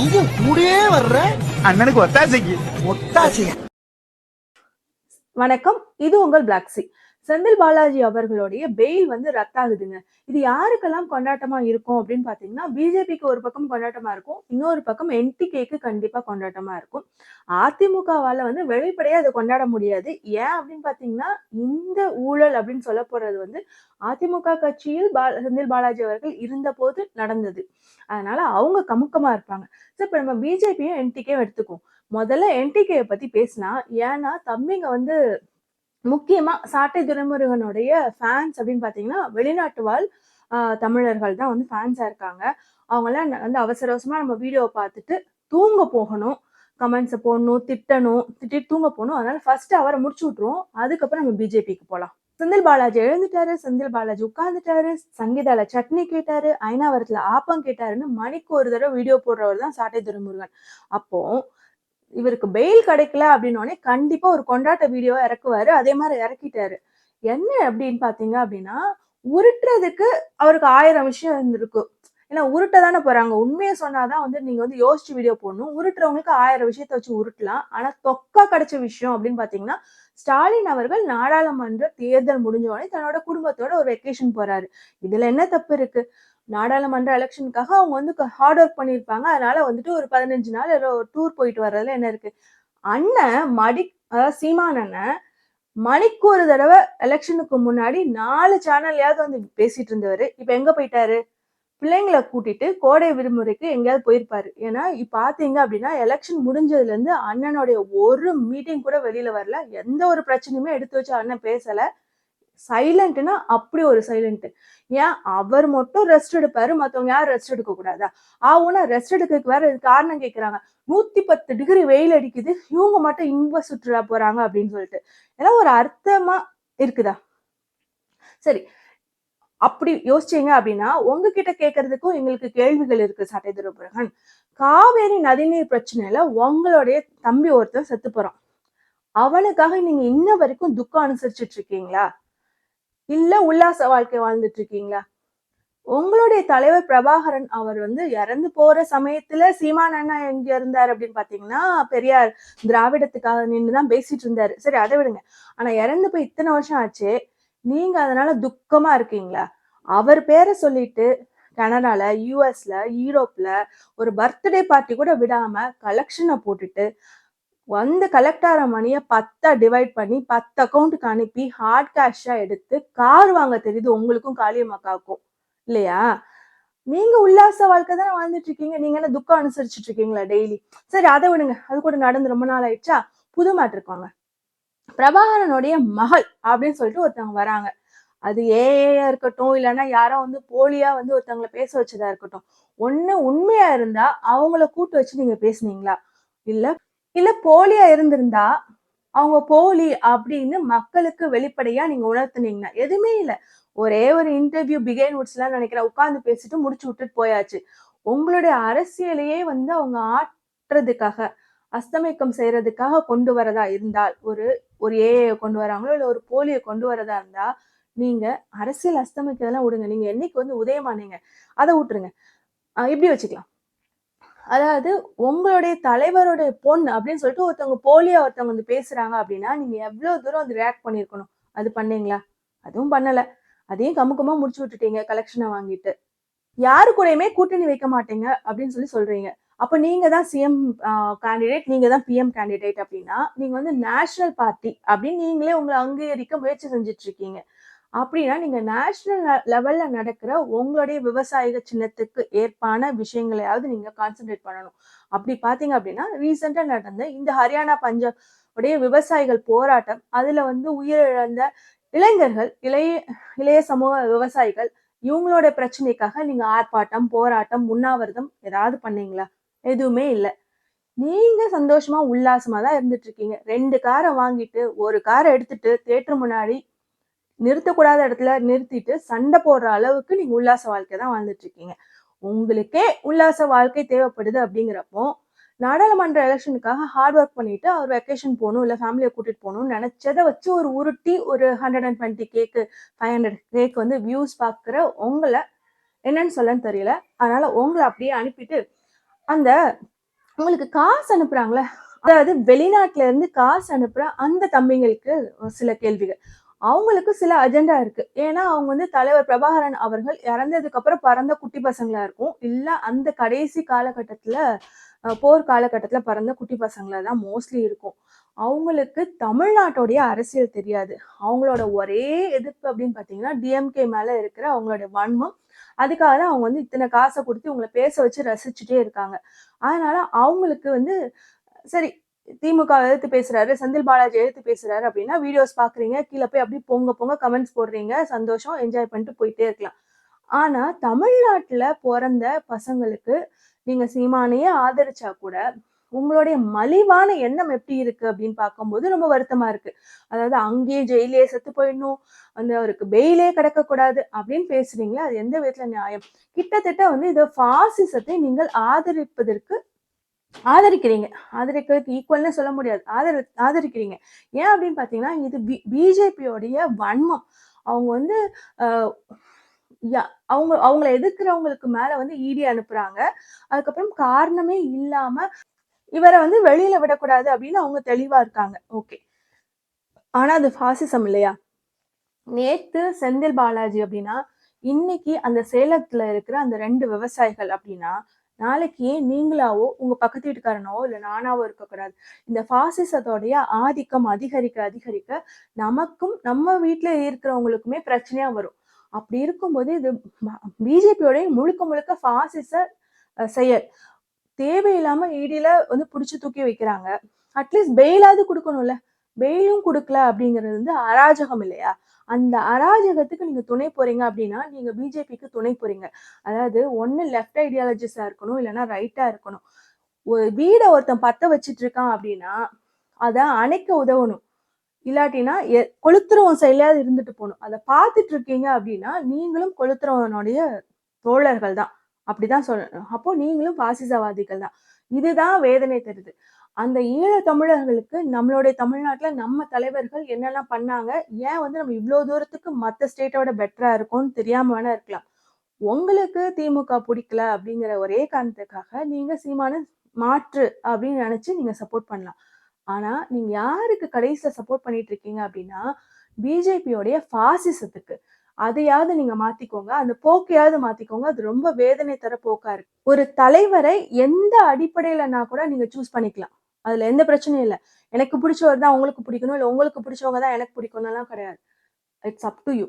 நீயும் கூடயே வர்ற அண்ணனுக்கு ஒத்தாசைக்கு. ஒத்தாசையா வணக்கம். இது உங்கள் பிளாக் சி செந்தில் பாலாஜி அவர்களுடைய பெயில் வந்து ரத்தாகுதுங்க. இது யாருக்கெல்லாம் கொண்டாட்டமா இருக்கும் அப்படின்னு பாத்தீங்கன்னா பிஜேபிக்கு ஒரு பக்கம் கொண்டாட்டமா இருக்கும் இன்னொரு பக்கம் என்டிகேக்கு கண்டிப்பா கொண்டாட்டமா இருக்கும். அதிமுகவால வந்து வெளிப்படையா அதை கொண்டாட முடியாது. ஏன் அப்படின்னு பாத்தீங்கன்னா இந்த ஊழல் அப்படின்னு சொல்ல போறது வந்து அதிமுக கட்சியில் பா செந்தில் பாலாஜி அவர்கள் இருந்த போது நடந்தது. அதனால அவங்க கமுக்கமா இருப்பாங்க. சோ இப்ப நம்ம பிஜேபியும் என்டிகே எடுத்துக்குவோம். முதல்ல என்டிகேயை பத்தி பேசினா ஏன்னா தம்பிங்க வந்து முக்கியமா சாட்டை துரைமுருகனுடைய ஃபேன்ஸ் அப்படின்னு பாத்தீங்கன்னா வெளிநாட்டு வாழ் தமிழர்கள் தான் வந்து ஃபேன்ஸா இருக்காங்க. அவங்கெல்லாம் வந்து அவசர அவசரமா நம்ம வீடியோவை பார்த்துட்டு தூங்க போகணும். கமெண்ட்ஸை போடணும் திட்டணும் திட்டிட்டு தூங்க போகணும். அதனால ஃபர்ஸ்ட் அவரை முடிச்சு விட்டுருவோம். அதுக்கப்புறம் நம்ம பிஜேபிக்கு போகலாம் செந்தில் பாலாஜி எழுந்துட்டாரு. செந்தில் பாலாஜி உட்காந்துட்டாரு சங்கீதால சட்னி கேட்டாரு. ஐநாவரத்துல ஆப்பம் கேட்டாருன்னு மணிக்கு ஒரு தடவை வீடியோ போடுறவர் தான் சாட்டை துரைமுருகன் அப்போ இவருக்கு பெயில் கிடைக்கல அப்படின்னோடனே கண்டிப்பா ஒரு கொண்டாட்ட வீடியோ இறக்குவாரு. அதே மாதிரி இறக்கிட்டாரு. என்ன அப்படின்னு பாத்தீங்க அப்படின்னா உருட்டுறதுக்கு அவருக்கு ஆயிரம் விஷயம் இருந்திருக்கு. ஏன்னா உருட்ட தானே போறாங்க. உண்மையை சொன்னாதான் வந்து நீங்க வந்து யோசிச்சு வீடியோ போடணும். உருட்டுறவங்களுக்கு ஆயிரம் விஷயத்த வச்சு உருட்டலாம். ஆனா தொக்கா கிடைச்ச விஷயம் அப்படின்னு பாத்தீங்கன்னா ஸ்டாலின் அவர்கள் நாடாளுமன்ற தேர்தல் முடிஞ்ச உடனே தன்னோட குடும்பத்தோட ஒரு வெக்கேஷன் போறாரு. இதுல என்ன தப்பு இருக்கு? நாடாளுமன்ற எலெக்ஷனுக்காக அவங்க வந்து ஹார்ட் ஒர்க் பண்ணியிருப்பாங்க. அதனால வந்துட்டு ஒரு பதினஞ்சு நாள் ஏதோ டூர் போயிட்டு வர்றதுல என்ன இருக்கு? அண்ணன் மடி அதாவது சீமான் அண்ணன் மணிக்கு ஒரு தடவை எலெக்ஷனுக்கு முன்னாடி நாலு சேனல்லையாவது வந்து பேசிட்டு இருந்தவர். இப்போ எங்க போயிட்டாரு? பிள்ளைங்களை கூட்டிட்டு கோடை விடுமுறைக்கு எங்கேயாவது போயிருப்பாரு. ஏன்னா இப்போ பார்த்தீங்க அப்படின்னா எலெக்ஷன் முடிஞ்சதுலேருந்து அண்ணனுடைய ஒரு மீட்டிங் கூட வெளியில வரல. எந்த ஒரு பிரச்சனையுமே எடுத்து வச்சு அண்ணன் பேசலை. சைலண்ட்னா அப்படி ஒரு சைலண்ட். ஏன்? அவர் மட்டும் ரெஸ்ட் எடுப்பாரு மத்தவங்க யாரும் ரெஸ்ட் எடுக்க கூடாதா? ஆவுனா ரெஸ்ட் எடுக்க வேற காரணம் கேக்குறாங்க. நூத்தி பத்து டிகிரி வெயில் அடிக்குது இவங்க மட்டும் இன்ப சுற்றுலா போறாங்க அப்படின்னு சொல்லிட்டு. ஏன்னா ஒரு அர்த்தமா இருக்குதா? சரி அப்படி யோசிச்சீங்க அப்படின்னா உங்ககிட்ட கேட்கறதுக்கும் எங்களுக்கு கேள்விகள் இருக்கு சட்டை துரபுரகன் காவேரி நதிநீர் பிரச்சனையில உங்களுடைய தம்பி ஒருத்தன் செத்து போறான். அவனுக்காக நீங்க இன்ன வரைக்கும் துக்கம் அனுசரிச்சுட்டு இருக்கீங்களா? இல்ல உல்லாச வாழ்க்கை வாழ்ந்துட்டு இருக்கீங்களா உங்களுடைய தலைவர் பிரபாகரன் அவர் வந்து இறந்து போற சமயத்துல சீமான் அண்ணா எங்க இருந்தார் அப்படின்னு பாத்தீங்கன்னா பெரியார் திராவிடத்துக்காக நின்று தான் பேசிட்டு இருந்தாரு. சரி அதை விடுங்க. ஆனா இறந்து போய் இத்தனை வருஷம் ஆச்சு நீங்க அதனால துக்கமா இருக்கீங்களா? அவர் பேரை சொல்லிட்டு கனடால யூஎஸ்ல யூரோப்ல ஒரு பர்த்டே பார்ட்டி கூட விடாம கலெக்ஷனை போட்டுட்டு வந்து கலெக்ட் ஆகிற மணியை பத்தா டிவைட் பண்ணி பத்து அக்கௌண்ட்டுக்கு அனுப்பி ஹார்ட் கேஷா எடுத்து கார் வாங்க தெரியுது உங்களுக்கும் காளியம்மாக்காக்கும் இல்லையா? நீங்க உல்லாச வாழ்க்கை தானே வாழ்ந்துட்டு இருக்கீங்க. நீங்க என்ன துக்கம் அனுசரிச்சுட்டு இருக்கீங்களா டெய்லி சரி அதை விடுங்க. அது கூட நடந்து ரொம்ப நாள் ஆயிடுச்சா? புது மேட் பிரபாகரனுடைய மகள் அப்படின்னு சொல்லிட்டு ஒருத்தவங்க வராங்க. அது ஏஏயா இருக்கட்டும் இல்லைன்னா யாரோ வந்து போலியா வந்து ஒருத்தவங்களை பேச வச்சதா இருக்கட்டும். ஒண்ணு உண்மையா இருந்தா அவங்கள கூட்டு வச்சு நீங்க பேசுனீங்களா? இல்ல இல்ல போலியா இருந்திருந்தா அவங்க போலி அப்படின்னு மக்களுக்கு வெளிப்படையா நீங்க உணர்த்துனீங்கன்னா எதுவுமே இல்ல. ஒரே ஒரு இன்டர்வியூ பிகைன் உட்ஸ்லாம் எல்லாம் நினைக்கிறேன். உட்கார்ந்து பேசிட்டு முடிச்சு விட்டுட்டு போயாச்சு. உங்களுடைய அரசியலையே வந்து அவங்க ஆட்டுறதுக்காக அஸ்தமிக்கம் செய்யறதுக்காக கொண்டு வரதா இருந்தால் ஒரு ஒரு ஏஐ கொண்டு வராங்களோ இல்ல ஒரு போலியை கொண்டு வரதா இருந்தா நீங்க அரசியல் அஸ்தமிக்கிறதெல்லாம் விடுங்க. நீங்க என்னைக்கு வந்து உதயமானீங்க அதை விட்டுருங்க. இப்படி வச்சுக்கலாம். அதாவது உங்களுடைய தலைவருடைய பொண்ணு அப்படின்னு சொல்லிட்டு ஒருத்தவங்க போலியா ஒருத்தவங்க வந்து பேசுறாங்க அப்படின்னா நீங்க எவ்வளவு தூரம் வந்து ரியாக்ட் பண்ணிருக்கணும் அது பண்ணீங்களா? அதுவும் பண்ணல. அதையும் கமுக்கமா முடிச்சு விட்டுட்டீங்க கலெக்ஷனை வாங்கிட்டு. யாரு கூடயுமே கூட்டணி வைக்க மாட்டீங்க அப்படின்னு சொல்லி சொல்றீங்க. அப்ப நீங்க தான் சிஎம் கேண்டிடேட் நீங்க தான் பிஎம் கேண்டிடேட் அப்படின்னா நீங்க வந்து நேஷனல் பார்ட்டி அப்படின்னு நீங்களே உங்களை அங்கீகரிக்க முயற்சி செஞ்சுட்டு இருக்கீங்க. அப்படின்னா நீங்க நேஷனல் லெவல்ல நடக்கிற உங்களுடைய விவசாயிக சின்னத்துக்கு ஏற்பான விஷயங்களையாவது நீங்க கான்சென்ட்ரேட் பண்ணணும். அப்படி பாத்தீங்க அப்படின்னா ரீசெண்டா நடந்த இந்த ஹரியானா பஞ்சாப் உடைய விவசாயிகள் போராட்டம் அதுல வந்து உயிரிழந்த இளைஞர்கள் இளைய இளைய சமூக விவசாயிகள் இவங்களோட பிரச்சனைக்காக நீங்க ஆர்ப்பாட்டம் போராட்டம் உண்ணாவிரதம் ஏதாவது பண்ணீங்களா? எதுவுமே இல்லை. நீங்க சந்தோஷமா உல்லாசமா தான் இருந்துட்டு இருக்கீங்க. ரெண்டு காரை வாங்கிட்டு ஒரு காரை எடுத்துட்டு தேட்டர் முன்னாடி நிறுத்தக்கூடாத இடத்துல நிறுத்திட்டு சண்டை போடுற அளவுக்கு நீங்க உல்லாச வாழ்க்கை தான் வாழ்ந்துட்டு இருக்கீங்க உங்களுக்கே உல்லாச வாழ்க்கை தேவைப்படுது அப்படிங்கிறப்போ நாடாளுமன்ற எலெக்ஷனுக்காக ஹார்ட் ஒர்க் பண்ணிட்டு அவர் வெக்கேஷன் போகணும் இல்லை ஃபேமிலியை கூட்டிட்டு போகணும்னு நினைச்சதை வச்சு ஒரு உருட்டி ஒரு hundred and twenty cake five hundred cake வந்து வியூஸ் பார்க்குற உங்களை என்னன்னு சொல்லன்னு தெரியல. அதனால உங்களை அப்படியே அனுப்பிட்டு அந்த உங்களுக்கு காசு அனுப்புறாங்களே அதாவது வெளிநாட்டுல இருந்து காசு அனுப்புற அந்த தம்பிங்களுக்கு சில கேள்விகள். அவங்களுக்கு சில அஜெண்டா இருக்கு. ஏன்னா அவங்க வந்து தலைவர் பிரபாகரன் அவர்கள் இறந்ததுக்கு அப்புறம் பறந்த குட்டி பசங்களா இருக்கும். இல்ல அந்த கடைசி காலகட்டத்துல போர் காலகட்டத்துல பறந்த குட்டி பசங்களா தான் மோஸ்ட்லி இருக்கும். அவங்களுக்கு தமிழ்நாட்டோடைய அரசியல் தெரியாது. அவங்களோட ஒரே எதிர்ப்பு அப்படின்னு பாத்தீங்கன்னா டிஎம்கே மேல இருக்கிற அவங்களோட வன்மம். அதுக்காக தான் அவங்க வந்து இத்தனை காசை கொடுத்து உங்களை பேச வச்சு ரசிச்சுட்டே இருக்காங்க. அதனால அவங்களுக்கு வந்து சரி திமுக எதிர்த்து பேசுறாரு செந்தில் பாலாஜி எதிர்த்து பேசுறாரு அப்படின்னா வீடியோஸ் பாக்குறீங்க கீழே போய் அப்படியே பொங்க பொங்க கமெண்ட்ஸ் போடுறீங்க சந்தோஷம் என்ஜாய் பண்ணிட்டு போயிட்டே இருக்கலாம். ஆனா தமிழ்நாட்டுல பிறந்த பசங்களுக்கு நீங்க சீமானையே ஆதரிச்சா கூட உங்களுடைய மலிவான எண்ணம் எப்படி இருக்கு அப்படின்னு பார்க்கும்போது ரொம்ப வருத்தமா இருக்கு. அதாவது அங்கேயே ஜெயிலே செத்து போயிடணும் அந்த அவருக்கு பெயிலே கிடக்க கூடாது அப்படின்னு பேசுறீங்களே அது எந்த விதத்துல நியாயம்? கிட்டத்தட்ட வந்து இதை பாசிசத்தை நீங்கள் ஆதரிப்பதற்கு ஆதரிக்கிறீங்க. ஆதரிக்கிறதுக்கு ஈக்குவல்னு சொல்ல முடியாது. ஆதரி ஆதரிக்கிறீங்க. ஏன் அப்படின்னு பாத்தீங்கன்னா இது பிஜேபியோடைய வன்மம். அவங்க வந்து ஆஹ், அவங்க அவங்கள எதிர்க்கிறவங்களுக்கு மேல வந்து இடி அனுப்புறாங்க. அதுக்கப்புறம் காரணமே இல்லாம இவரை வந்து வெளியில விடக்கூடாது அப்படின்னு அவங்க தெளிவா இருக்காங்க. ஓகே ஆனா அது பாசிசம் இல்லையா? நேத்து செந்தில் பாலாஜி அப்படின்னா இன்னைக்கு அந்த சேலத்துல இருக்கிற அந்த ரெண்டு விவசாயிகள் அப்படின்னா நாளைக்கு ஏன் நீங்களாவோ உங்க பக்கத்து வீட்டுக்காரனாவோ இல்லை நானாவோ இருக்கக்கூடாது. இந்த பாசிசத்தோடைய ஆதிக்கம் அதிகரிக்க அதிகரிக்க நமக்கும் நம்ம வீட்டில் இருக்கிறவங்களுக்குமே பிரச்சனையா வரும். அப்படி இருக்கும்போது இது பிஜேபியோடைய முழுக்க முழுக்க பாசிச செயல். தேவையில்லாம ஈடியில வந்து பிடிச்சி தூக்கி வைக்கிறாங்க. அட்லீஸ்ட் பெயிலாவது கொடுக்கணும்ல. பெயிலும் கொடுக்கல அப்படிங்கிறது வந்து அராஜகம் இல்லையா? அந்த அராஜகத்துக்கு நீங்க துணை போறீங்க அப்படின்னா நீங்க பிஜேபிக்கு துணை போறீங்க. அதாவது ஒண்ணு லெஃப்ட் ஐடியாலஜிஸா இருக்கணும் இல்லைன்னா ரைட்டா இருக்கணும். ஒரு வீடை ஒருத்தன் பத்த வச்சிட்டு இருக்கான் அப்படின்னா அதை அணைக்க உதவணும். இல்லாட்டினா எ- கொளுத்துறவன் சைட்லயாவது இருந்துட்டு போகணும். அதை பார்த்துட்டு இருக்கீங்க அப்படின்னா நீங்களும் கொளுத்துறவனுடைய தோழர்கள் தான் அப்படிதான் சொல்லணும் அப்போ நீங்களும் பாசிசவாதிகள் தான் இதுதான் வேதனை தருது. அந்த ஈழ தமிழர்களுக்கு நம்மளுடைய தமிழ்நாட்டில் நம்ம தலைவர்கள் என்னெல்லாம் பண்ணாங்க ஏன் வந்து நம்ம இவ்வளோ தூரத்துக்கு மற்ற ஸ்டேட்டோட பெட்டராக இருக்கும்னு தெரியாமல் வேணா இருக்கலாம். உங்களுக்கு திமுக பிடிக்கல அப்படிங்கிற ஒரே காரணத்துக்காக நீங்கள் சீமான மாற்று அப்படின்னு நினச்சி நீங்கள் சப்போர்ட் பண்ணலாம். ஆனால் நீங்கள் யாருக்கு கடைசியில் சப்போர்ட் பண்ணிட்டு இருக்கீங்க அப்படின்னா பிஜேபியோடைய ஃபாசிசத்துக்கு அதையாவது நீங்க மாத்திக்கோங்க அந்த போக்கையாவது மாத்திக்கோங்க. அது ரொம்ப வேதனை தர போக்கா இருக்கு. ஒரு தலைவரை எந்த அடிப்படையிலனா கூட நீங்க சூஸ் பண்ணிக்கலாம். அதுல எந்த பிரச்சனையும் இல்லை. எனக்கு பிடிச்சவர் தான் உங்களுக்கு பிடிக்கணும் இல்லை உங்களுக்கு பிடிச்சவங்க தான் எனக்கு பிடிக்கணும்லாம் கிடையாது. இட்ஸ் அப் டு யூ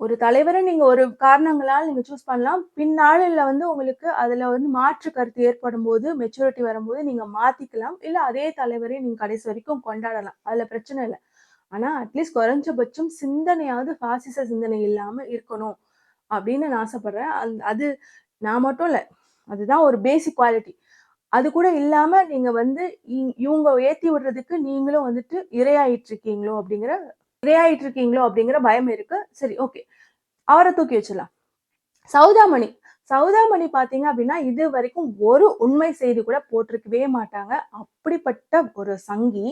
ஒரு தலைவரை நீங்க ஒரு காரணங்களால் நீங்க சூஸ் பண்ணலாம். பின்னாளில் வந்து உங்களுக்கு அதுல வந்து மாற்று கருத்து ஏற்படும் போது மெச்சூரிட்டி வரும்போது நீங்க மாத்திக்கலாம். இல்ல அதே தலைவரை நீங்க கடைசி வரைக்கும் கொண்டாடலாம். அதுல பிரச்சனை இல்லை. ஆனா அட்லீஸ்ட் குறைஞ்சபட்சம் சிந்தனையாவது பாசிச சிந்தனை இல்லாம இருக்கணும் அப்படின்னு நான் ஆசைப்படுறேன். அது நான் மட்டும் இல்லை. அதுதான் ஒரு பேசிக் குவாலிட்டி அது கூட இல்லாம நீங்க வந்து இவங்க ஏத்தி விடுறதுக்கு நீங்களும் வந்துட்டு இரையாயிட்டு இருக்கீங்களோ அப்படிங்கிற இரையாயிட்டு இருக்கீங்களோ அப்படிங்கிற பயம் இருக்கு. சரி ஓகே அவரை தூக்கி வச்சிடலாம். சௌதாமணி. சௌதாமணி பாத்தீங்க அப்படின்னா இது வரைக்கும் ஒரு உண்மை செய்தி கூட போட்டிருக்கவே மாட்டாங்க. அப்படிப்பட்ட ஒரு சங்கி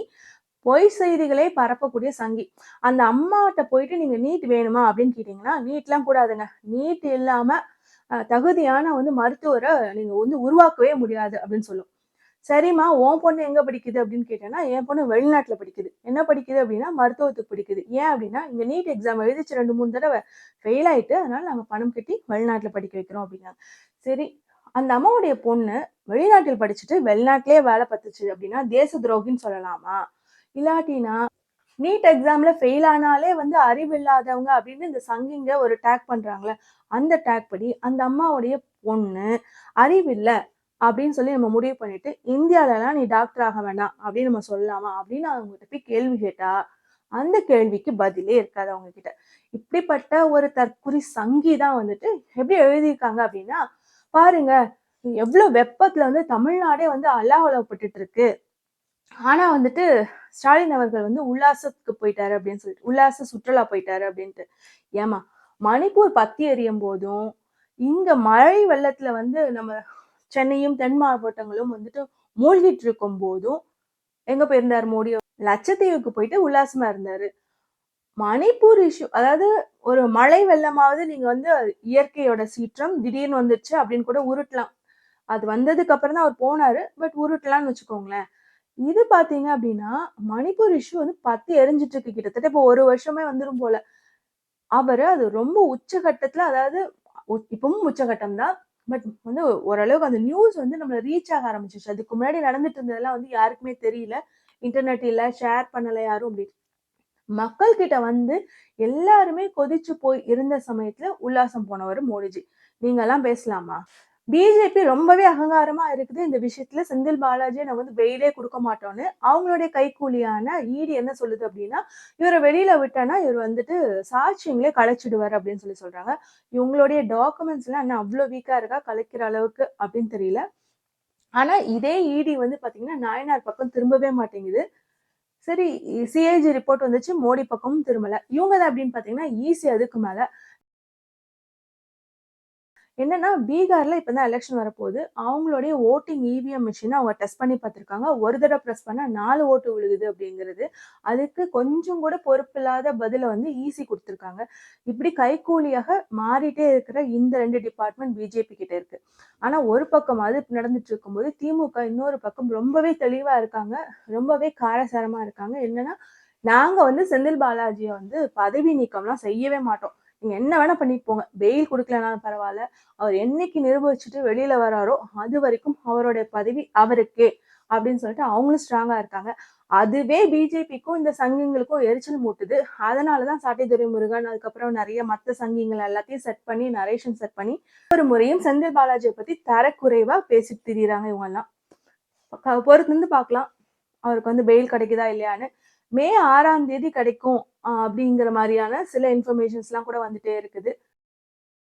பொய் செய்திகளே பரப்பக்கூடிய சங்கி. அந்த அம்மாட்ட போயிட்டு நீங்க நீட் வேணுமா அப்படின்னு கேட்டீங்கன்னா நீட்லாம் கூடாதுங்க. நீட் இல்லாம தகுதியான வந்து மருத்துவரை நீங்க வந்து உருவாக்கவே முடியாது அப்படின்னு சொல்லும். சரிம்மா உன் பொண்ணு எங்க படிக்குது அப்படின்னு கேட்டேன்னா என் பொண்ணு வெளிநாட்டுல படிக்குது. என்ன படிக்குது அப்படின்னா மருத்துவத்துக்கு படிக்குது. ஏன் அப்படின்னா இங்க நீட் எக்ஸாம் எழுதிச்சு ரெண்டு மூணு தடவை ஃபெயில் ஆயிட்டு அதனால நாங்கள் பணம் கட்டி வெளிநாட்டுல படிக்க வைக்கிறோம் அப்படின்னா சரி அந்த அம்மாவுடைய பொண்ணு வெளிநாட்டில் படிச்சுட்டு வெளிநாட்டிலேயே வேலை பார்த்துச்சு அப்படின்னா தேச துரோகின்னு சொல்லலாமா? இல்லாட்டினா நீட் எக்ஸாம்ல ஃபெயில் ஆனாலே வந்து அறிவில்லாதவங்க அப்படின்னு இந்த சங்கிங்க ஒரு டேக் பண்றாங்களே அந்த டேக் படி அந்த அம்மாவுடைய பொண்ணு அறிவில்லை அப்படின்னு சொல்லி நம்ம முடிவு பண்ணிட்டு இந்தியாவிலலாம் நீ டாக்டர் ஆக வேண்டாம் அப்படின்னு நம்ம சொல்லலாமா அப்படின்னு அவங்ககிட்ட போய் கேள்வி கேட்டா அந்த கேள்விக்கு பதிலே இருக்காது அவங்க கிட்ட. இப்படிப்பட்ட ஒரு தற்குறி சங்கி தான் வந்துட்டு எப்படி எழுதியிருக்காங்க அப்படின்னா பாருங்க எவ்வளவு வெப்பத்துல வந்து தமிழ்நாடே வந்து அல்லாஹலப்பட்டு இருக்கு. ஆனால் வந்துட்டு ஸ்டாலின் அவர்கள் வந்து உல்லாசத்துக்கு போயிட்டாரு அப்படின்னு சொல்லிட்டு உல்லாச சுற்றுலா போயிட்டாரு அப்படின்ட்டு ஏமா மணிப்பூர் பத்தி எரியும் போதும் இங்க மழை வெள்ளத்துல வந்து நம்ம சென்னையும் தென் மாவட்டங்களும் வந்துட்டு மூழ்கிட்டு இருக்கும் போதும் எங்க போயிருந்தார் மோடி லட்சத்தீவுக்கு போயிட்டு உல்லாசமா இருந்தாரு மணிப்பூர் இஷ்யூ அதாவது ஒரு மழை வெள்ளமாவது நீங்க வந்து இயற்கையோட சீற்றம் திடீர்னு வந்துருச்சு அப்படின்னு கூட உருட்டலாம். அது வந்ததுக்கு அப்புறம் தான் அவர் போனாரு. பட் உருட்டலாம்னு வச்சுக்கோங்களேன். இது பார்த்தீங்க அப்படின்னா, மணிப்பூர் இஷ்யூ வந்து பத்தி எரிஞ்சுட்டு இருக்கு. கிட்டத்தட்ட இப்போ ஒரு வருஷமே வந்துடும் போல. அவரு அது ரொம்ப உச்சகட்டத்துல அதாவது உ இப்பவும் உச்சகட்டம் தான். பட் வந்து ஓரளவுக்கு அந்த நியூஸ் வந்து நம்மள ரீச் ஆக ஆரம்பிச்சிச்சு அதுக்கு முன்னாடி நடந்துட்டு இருந்ததெல்லாம் வந்து யாருக்குமே தெரியல. இன்டர்நெட் இல்ல, ஷேர் பண்ணல யாரும் அப்படி. மக்கள் கிட்ட வந்து எல்லாருமே கொதிச்சு போய் இருந்த சமயத்துல உல்லாசம் போனவர் மோடிஜி. நீங்கலாம் பேசலாமா? பிஜேபி ரொம்பவே அகங்காரமா இருக்குது இந்த விஷயத்துல. செந்தில் பாலாஜியை நான் வந்து பெயிலே கொடுக்க மாட்டோன்னு அவங்களுடைய கைக்கூலியான ஈடி என்ன சொல்லுது அப்படின்னா, இவரை வெளியில விட்டோம்னா, இவர் வந்துட்டு சாட்சியங்களே கலைச்சிடுவாரு அப்படின்னு சொல்லி சொல்றாங்க. இவங்களுடைய டாக்குமெண்ட்ஸ் எல்லாம் என்ன அவ்வளோ வீக்கா இருக்கா? கலைக்கிற அளவுக்கு அப்படின்னு தெரியல. ஆனா இதே ஈடி வந்து பாத்தீங்கன்னா நாயனார் பக்கம் திரும்பவே மாட்டேங்குது. சரி சிஐஜி ரிப்போர்ட் வந்துச்சு. மோடி பக்கமும் திரும்பல. இவங்க தான் அப்படின்னு பார்த்தீங்கன்னா, ஈஸி அதுக்கு மேல. என்னன்னா, பீகார்ல இப்போ தான் எலெக்ஷன் வரப்போகுது. அவங்களுடைய ஓட்டிங் இவிஎம் மிஷினை அவங்க டெஸ்ட் பண்ணி பார்த்துருக்காங்க. ஒரு தடவை ப்ரெஸ் பண்ணால் நாலு ஓட்டு விழுகுது அப்படிங்கிறது. அதுக்கு கொஞ்சம் கூட பொறுப்பில்லாத பதிலை வந்து ஈஸி கொடுத்துருக்காங்க இப்படி கைக்கூலியாக மாறிட்டே இருக்கிற இந்த ரெண்டு டிபார்ட்மெண்ட் பிஜேபி கிட்ட இருக்கு. ஆனால் ஒரு பக்கம் அது நடந்துட்டு இருக்கும்போது, திமுக இன்னொரு பக்கம் ரொம்பவே தெளிவாக இருக்காங்க. ரொம்பவே காரசாரமாக இருக்காங்க. என்னன்னா, நாங்கள் வந்து செந்தில் பாலாஜியை வந்து பதவி நீக்கம்லாம் செய்யவே மாட்டோம். நீங்கள் என்ன வேணால் பண்ணிட்டு போங்க. பெயில் கொடுக்கலனாலும் பரவாயில்ல அவர் என்னைக்கு நிரூபிச்சுட்டு வெளியில் வராரோ, அது வரைக்கும் அவருடைய பதவி அவருக்கே அப்படின்னு சொல்லிட்டு அவங்களும் ஸ்ட்ராங்காக இருக்காங்க. அதுவே பிஜேபிக்கும் இந்த சங்கிங்களுக்கும் எரிச்சல் மூட்டுது. அதனால தான் சாட்டை முருகன் அதுக்கப்புறம் நிறைய மற்ற சங்கிங்கள் எல்லாத்தையும் செட் பண்ணி நரேஷன் செட் பண்ணி ஒரு முறையும் செந்தில் பாலாஜியை பற்றி தரக்குறைவாக பேசிட்டு திரியிறாங்க இவங்கெல்லாம் க பார்க்கலாம். அவருக்கு வந்து பெயில் கிடைக்குதா இல்லையான்னு. மே ஆறாம் தேதி கிடைக்கும் அப்படிங்கிற மாதிரியான சில இன்ஃபர்மேஷன்ஸ்லாம் கூட வந்துட்டே இருக்குது.